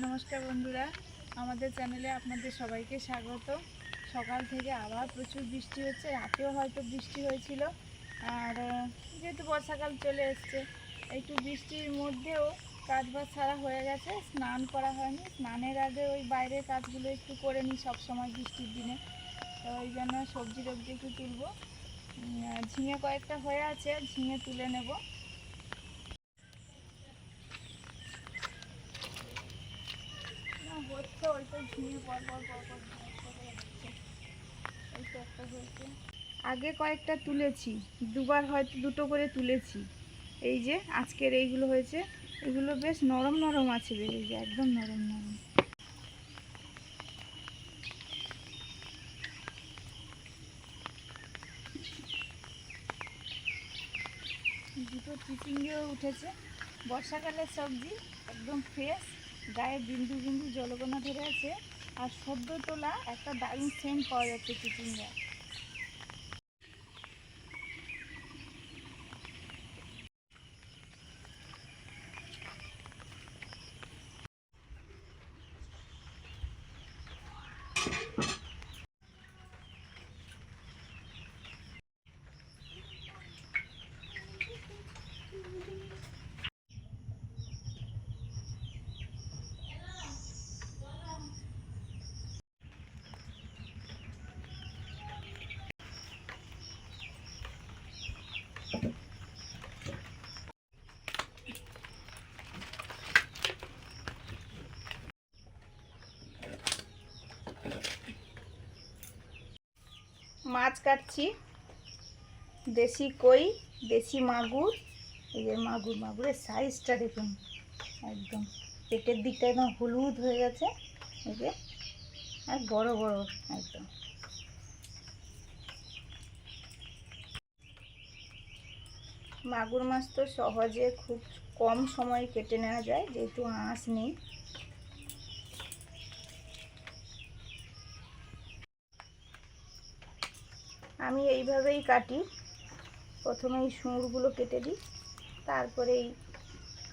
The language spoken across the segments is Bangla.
নমস্কার বন্ধুরা, আমাদের চ্যানেলে আপনাদের সবাইকে স্বাগত। সকাল থেকে আবার প্রচুর বৃষ্টি হচ্ছে, রাতেও হয়তো বৃষ্টি হয়েছিল। আর যেহেতু বর্ষাকাল চলে এসছে, একটু বৃষ্টির মধ্যেও কাজ বাজ ছাড়া হয়ে গেছে, স্নান করা হয়নি। স্নানের আগে ওই বাইরের কাজগুলো একটু করে নিই সবসময় বৃষ্টির দিনে। তো ওই জন্য সবজি টবজি একটু তুলবো। ঝিঙে কয়েকটা হয়ে আছে, ঝিঙে তুলে নেব না হচ্ছে অল্প ঝিঙে পর পর পর পর ঝিঙে পড়ে যাচ্ছে। এই তো একটা হয়েছে আগে কয়েকটা তুলেছি, দুবার হয়তো দুটো করে তুলেছি। এই যে আজকের এইগুলো হয়েছে, এগুলো বেশ নরম নরম আছে বেশ, এই যে একদম নরম নরম। দুটো চিচিঙ্গেও উঠেছে। বর্ষাকালের সবজি একদম ফ্রেশ গায়ে বিন্দু বিন্দু জলকণা ধরে আছে। আর সদ্য তোলা একটা দারুণ সেন্ট পাওয়া যাচ্ছে চিচিঙ্গা। মাছ কাটছি। দেশি কই, দেশি মাগুর। এই যে মাগুর, মাগুরের সাইজটা দেখুন। একদম পেটের দিকটা একদম হলুদ হয়ে গেছে। এই যে, আর বড় বড়, একদম। মাগুর মাছ তো সহজে খুব কম সময় কেটে নেওয়া যায়, যেহেতু আঁশ নেই। আমি এইভাবেই কাটি। প্রথমে এই সুঁড়গুলো কেটে দিই, তারপরে এই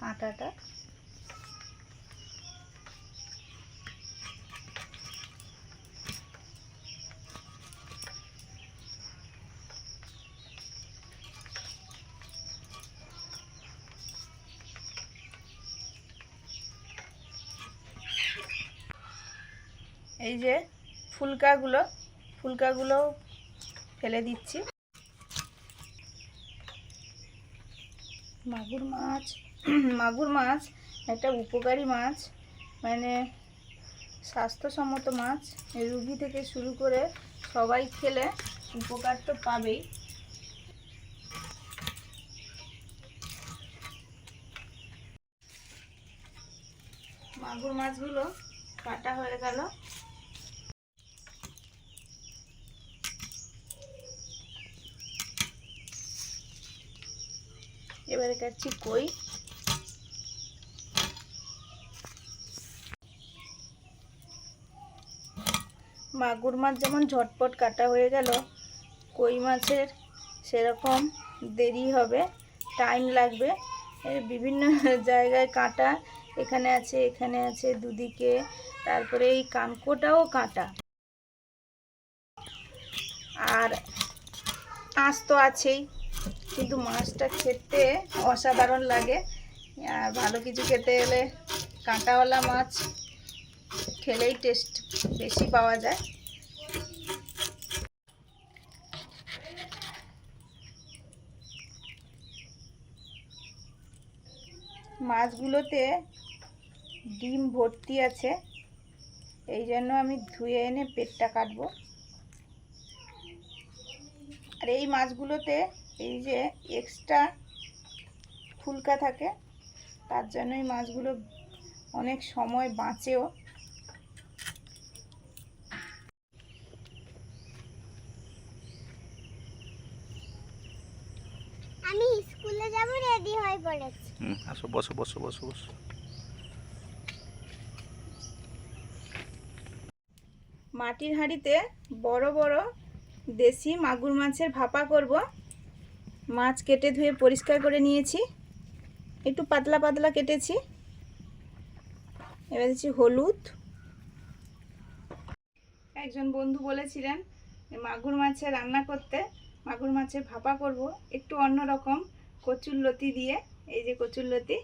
কাঁটাটা। এই যে ফুলকাগুলো ফুলকাগুলো ফেলে দিচ্ছি। মাগুর মাছ মাগুর মাছ, একটা উপকারী মাছ মানে স্বাস্থ্যসম্মত মাছ। রুগী থেকে শুরু করে সবাই খেলে উপকার তো পাবেই। মাগুর মাছগুলো কাটা হয়ে গেল। এবারে কাটছি কই? মাগুর মাছ যেমন ঝটপট কাটা হয়ে গেল, কই মাছের সেরকম দেরি হবে টাইম লাগবে। বিভিন্ন জায়গায় কাটা, এখানে আছে এখানে আছে, দুদিকে, তারপরে এই কানকোটাও কাটা। আর আঁশ তো আছেই। কিন্তু মাছটা খেতে অসাধারণ লাগে। আর ভালো কিছু খেতে এলে কাঁটাওয়ালা মাছ খেলেই টেস্ট বেশি পাওয়া যায়। মাছগুলোতে ডিম ভর্তি আছে। এই জন্য আমি ধুয়ে এনে পেটটা কাটবো। আর এই মাছগুলোতে এই যে এক্সট্রা ফুলকা থাকে তার জন্য এই মাছগুলো অনেক সময় বাঁচেও। আমি স্কুলে যাব রেডি হয়ে পড়েছি। হুম আসো বসো বসো বসো বসো। মাটির হাঁড়িতে বড় বড় দেশি মাগুর মাছের ভাপা করব। মাছ কেটে ধুয়ে পরিষ্কার করে নিয়েছি। একটু পাতলা পাতলা কেটেছি। এবার দিচ্ছি হলুদ। একজন বন্ধু বলেছিলেন মাগুর মাছের রান্না করতে, মাগুর মাছের ভাপা করব, একটু অন্যরকম কচুর লতি দিয়ে, এই যে কচুর লতি।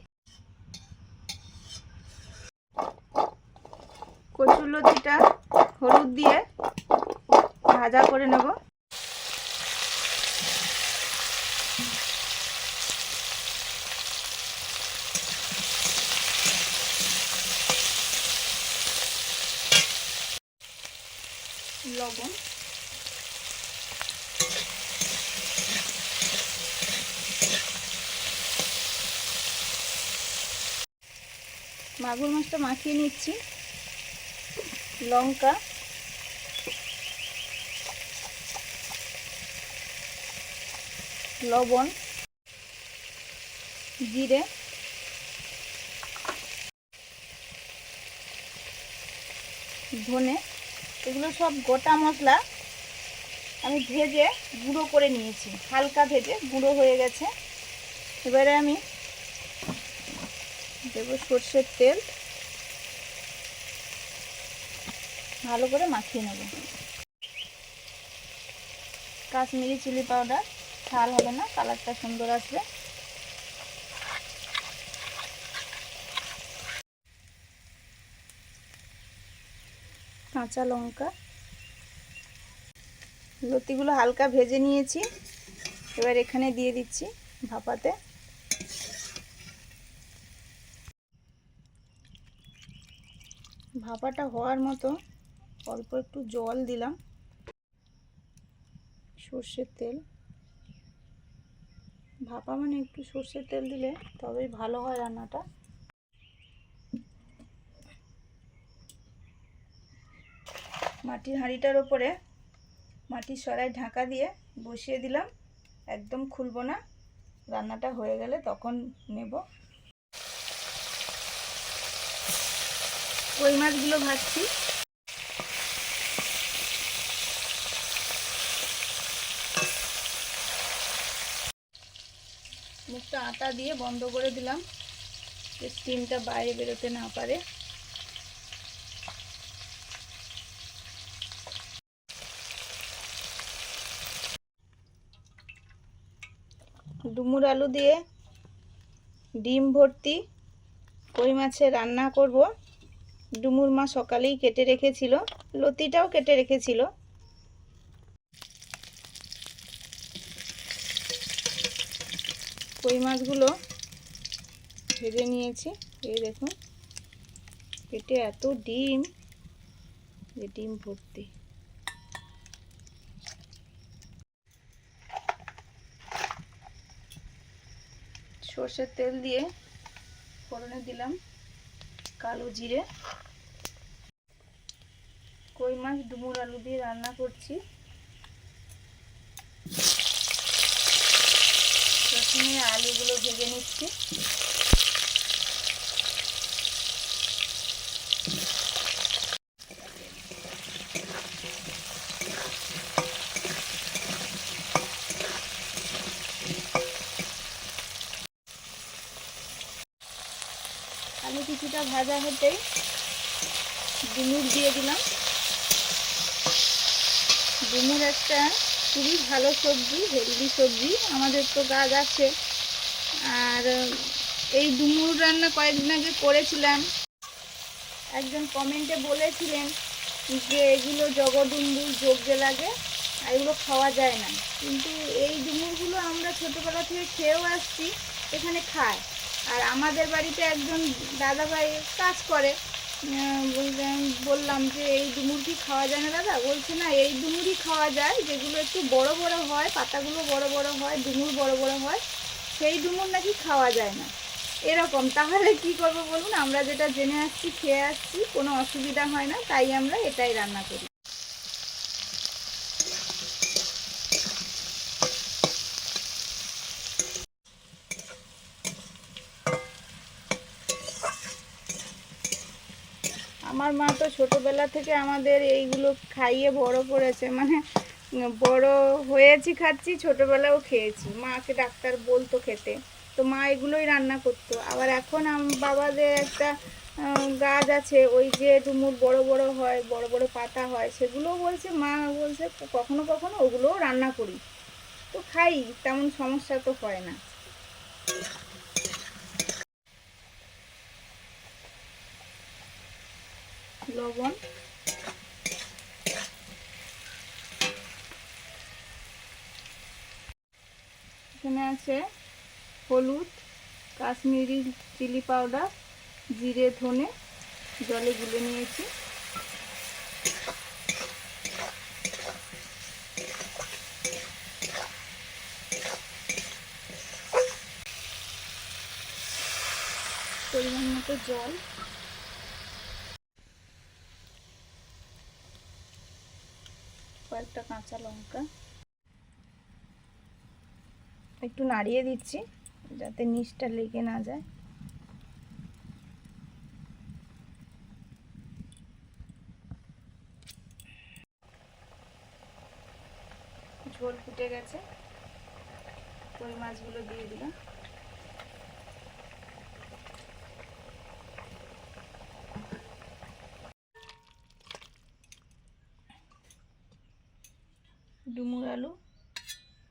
কচুর লতিটা হলুদ দিয়ে ভাজা করে নেব লবণ মাগুর মাছটা মাখিয়ে নিচ্ছি। লঙ্কা। লবণ। জিরে। ধনে। এগুলো সব গোটা মশলা আমি ভেজে গুঁড়ো করে নিয়েছি। হালকা ভেজে গুঁড়ো হয়ে গেছে। এবারে আমি দেবো সর্ষের তেল। ভালো করে মাখিয়ে নেব। কাশ্মীরি চিলি পাউডার, ঝাল হবে না, কালারটা সুন্দর আসবে। কাঁচা লঙ্কা। লতিগুলো হালকা ভেজে নিয়েছি। এবার এখানে দিয়ে দিচ্ছি ভাপাতে। ভাপাটা হওয়ার মতো অল্প একটু জল দিলাম। সর্ষের তেল। ভাপা মানে একটু সর্ষের তেল দিলে তবেই ভালো হয় রান্নাটা। মাটির হাঁড়িটার ওপরে মাটির সরাই ঢাকা দিয়ে বসিয়ে দিলাম। একদম খুলবো না। রান্নাটা হয়ে গেলে তখন নেব। কই মাছগুলো ভাজছি। মুখটা আটা দিয়ে বন্ধ করে দিলাম, যে স্টিমটা বাইরে বেরোতে না পারে। ডুমুর আলু দিয়ে ডিম ভর্তি কই মাছের রান্না করব। ডুমুর মা সকালেই কেটে রেখেছিল, লতিটাও কেটে রেখেছিল। কই মাছগুলো ভেজে নিয়েছি, এই দেখুন। পেটে এত ডিম যে ডিম ভর্তি। সর্ষের তেল দিয়ে ফোড়নে দিলাম। কালো জিরে কই মাছ ডুমুর আলু দিয়ে রান্না করছি। প্রথমে আলুগুলো ভেজে নিচ্ছি আলু কিছুটা ভাজা হতেই ডিমুর দিয়ে দিলাম। ডিমুর একটা খুবই ভালো সবজি, হেলদি সবজি। আমাদের তো গাছ আছে। আর, এই ডুমুর রান্না কয়েকদিন আগে করেছিলাম। একজন কমেন্টে বলেছিলেন যে, এগুলো জগডুম্বুর যোগ্যে লাগে, আর এগুলো খাওয়া যায় না। কিন্তু এই ডুমুরগুলো আমরা ছোটোবেলা থেকে খেয়েও আসছি, এখানে খায়। আর আমাদের বাড়িতে একজন দাদাভাই কাজ করে বললাম যে এই ডুমুর কি খাওয়া যায় না দাদা? বলছে, না, এই ডুমুরই খাওয়া যায়, যেগুলো একটু বড় বড় হয়, পাতাগুলো বড় বড় হয়, ডুমুর বড় বড় হয়, সেই ডুমুর নাকি খাওয়া যায় না। এরকম, তাহলে কি করব বলুন? আমরা যেটা জেনে আসছি, খেয়ে আসছি, কোনো অসুবিধা হয় না, তাই আমরা এটাই রান্না করি। আমার মা তো ছোটোবেলা থেকে আমাদের এইগুলো খাইয়ে বড় করেছে মানে বড় হয়েছি, খাচ্ছি, ছোটোবেলাও খেয়েছি। মাকে ডাক্তার বলতো খেতে। তো মা এগুলোই রান্না করতো। আবার এখন বাবাদের একটা গাছ আছে, ওই যে ডুমুর বড় বড় হয়, বড় বড় পাতা হয়, সেগুলোও বলছে, মা বলছে, কখনো কখনো ওগুলোও রান্না করি। তো খাই, তেমন সমস্যা তো হয় না। লবণ। এখানে আছে হলুদ, কাশ্মীরি চিলি পাউডার, জিরে, ধনে, জলে গুলে নিয়েছি। পরিমাণ মতো জল। কয়েকটা কাঁচা লঙ্কা। একটু নাড়িয়ে দিচ্ছি, যাতে নিচটা লেগে না যায়। ঝোল ফুটে গেছে। কই মাছগুলো দিয়ে দিলাম। ডুমুর আলু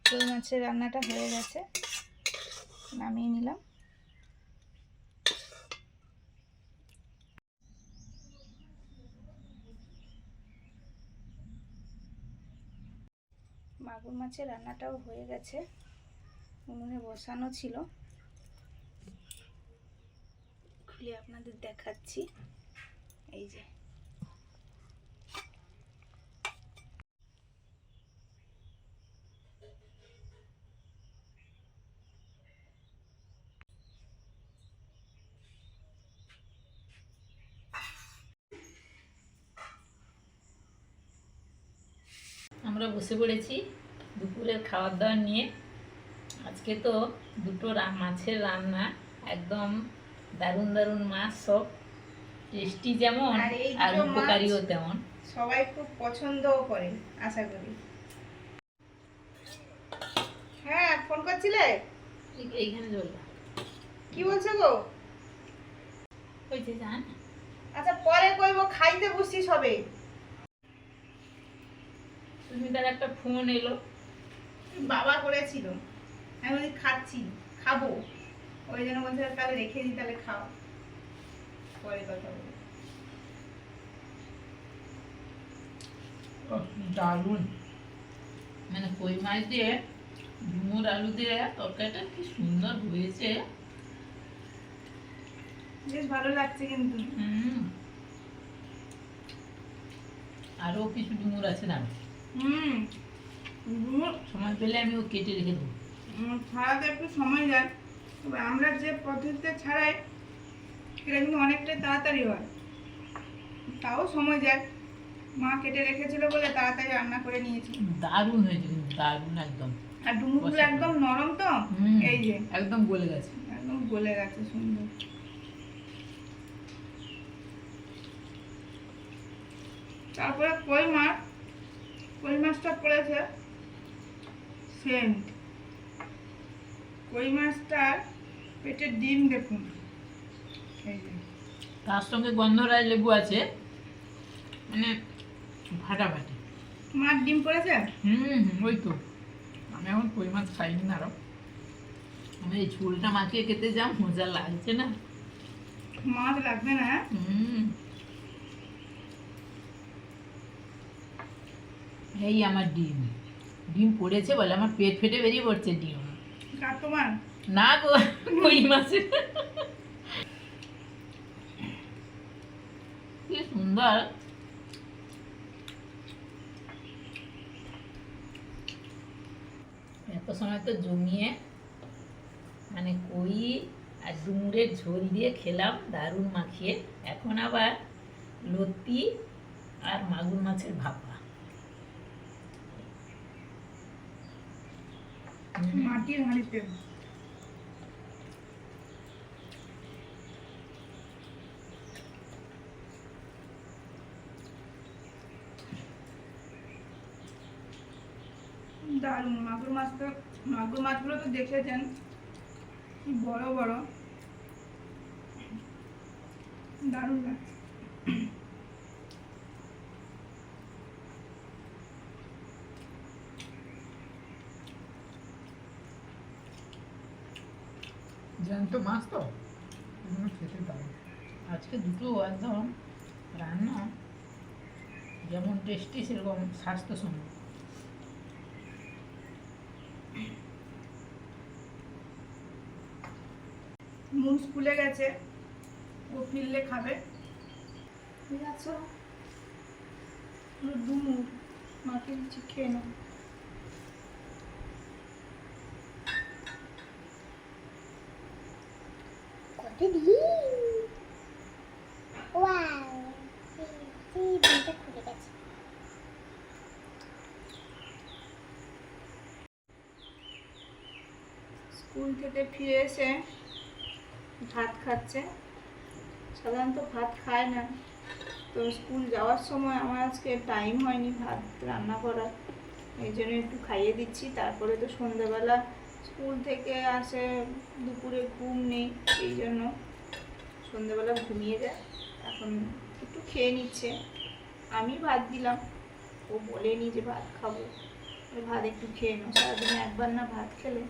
কই মাছের রান্নাটা হয়ে গেছে, নামিয়ে নিলাম। মাগুর মাছের রান্নাটাও হয়ে গেছে, উনুনে বসানো ছিল। খুলে আপনাদের দেখাচ্ছি। এই যে আমরা বসে পড়েছি দুপুরের খাবার দাবার নিয়ে। আজকে তো দুটো মাছের রান্না একদম দারুণ দারুণ মাছ সব টেস্টি যেমন আর উপকারীও তেমন। সবাই খুব পছন্দও করে আশা করি। হ্যাঁ ফোন করছিলে? এইখানে চলবে কি বলছো গো? ওই যে জান। আচ্ছা পরে কইবো খাইতে বসছি সবে। তুমি তার একটা ফোন এলো। বাবা করেছিল। আমি বলি খাচ্ছি খাব। ওই জন্য বলছে তাহলে রেখে দিই তাহলে খাও। পরে কথা বলব দারুণ। মানে কই মাছ দিয়ে ঝুমুর আলু দিয়ে তরকারিটা কি সুন্দর হয়েছে। বেশ ভালো লাগছে কিন্তু। হুম। আরও কিছু ডুমুর আছে না? সময় পেলে আমি ও কেটে রেখে দেবো। ছাড়াতে একটু সময় যায় তবে আমরা যে পদ্ধতিতে ছাড়াই এটা কিন্তু অনেকটাই তাড়াতাড়ি হয়। তাও সময় যায় মা কেটে রেখেছিল বলে তাড়াতাড়ি রান্না করে নিয়েছি। দারুণ হয়েছে কিন্তু দারুণ একদম। আর ডুমুরগুলো একদম নরম তো? এই যে। একদম গলে গেছে। একদম গলে গেছে সুন্দর। তারপরে কই মাছ কই মাছটা পড়েছে? সেন্ট। কই মাছটার পেটের ডিম দেখুন। তার সঙ্গে গন্ধরাজ লেবু আছে। মানে ফাটাফাটি। মাছ ডিম পড়েছে? হুম হুম, ওই তো। আমি এখন কই মাছ খাইনি না আরও আমি এই ঝোলটা মাখিয়ে খেতে যা মজা লাগছে না। মাছ লাগবে না হ্যাঁ? হুম। এই আমার ডিম। ডিম পড়েছে বলে আমার পেট ফেটে বেরিয়ে পড়ছে ডিম। তোমার? না গো কই মাছে কি সুন্দর। এত সময় তো জমিয়ে মানে কই আর ডুমুরের ঝোল দিয়ে খেলাম দারুণ মাখিয়ে। এখন আবার লতি আর মাগুর মাছের ভাপা হুম। মাটির হাঁড়িতে। দারুণ, মাগুর মাছ তো মাগুর মাছগুলো তো দেখেছেন, কি বড় বড়। দারুণ লাগছে। জ্যান্ত মাছ তো এগুলো খেতে দারুণ আজকে দুটো একদম রান্না যেমন টেস্টি সেরকম স্বাস্থ্যসম্মত। মুন স্কুলে গেছে ও ফিরলে খাবে। ঠিক আছে। দুমু মাকে দিচ্ছি খেয়ে নাও। স্কুল থেকে ফিরে এসে ভাত খাচ্ছে। সাধারণত ভাত খায় না। তো স্কুল যাওয়ার সময় আমার আজকে টাইম হয়নি ভাত রান্না করার। এই জন্য একটু খাইয়ে দিচ্ছি। তারপরে তো সন্ধ্যেবেলা স্কুল থেকে আসে, দুপুরে ঘুম নেই, এই জন্য সন্ধ্যেবেলা ঘুমিয়ে যায়। এখন একটু খেয়ে নিচ্ছে। আমি ভাত দিলাম। ও বলেনি যে ভাত খাব। ভাত একটু খেয়ে নাও। সারাদিনে একবার না ভাত খেলে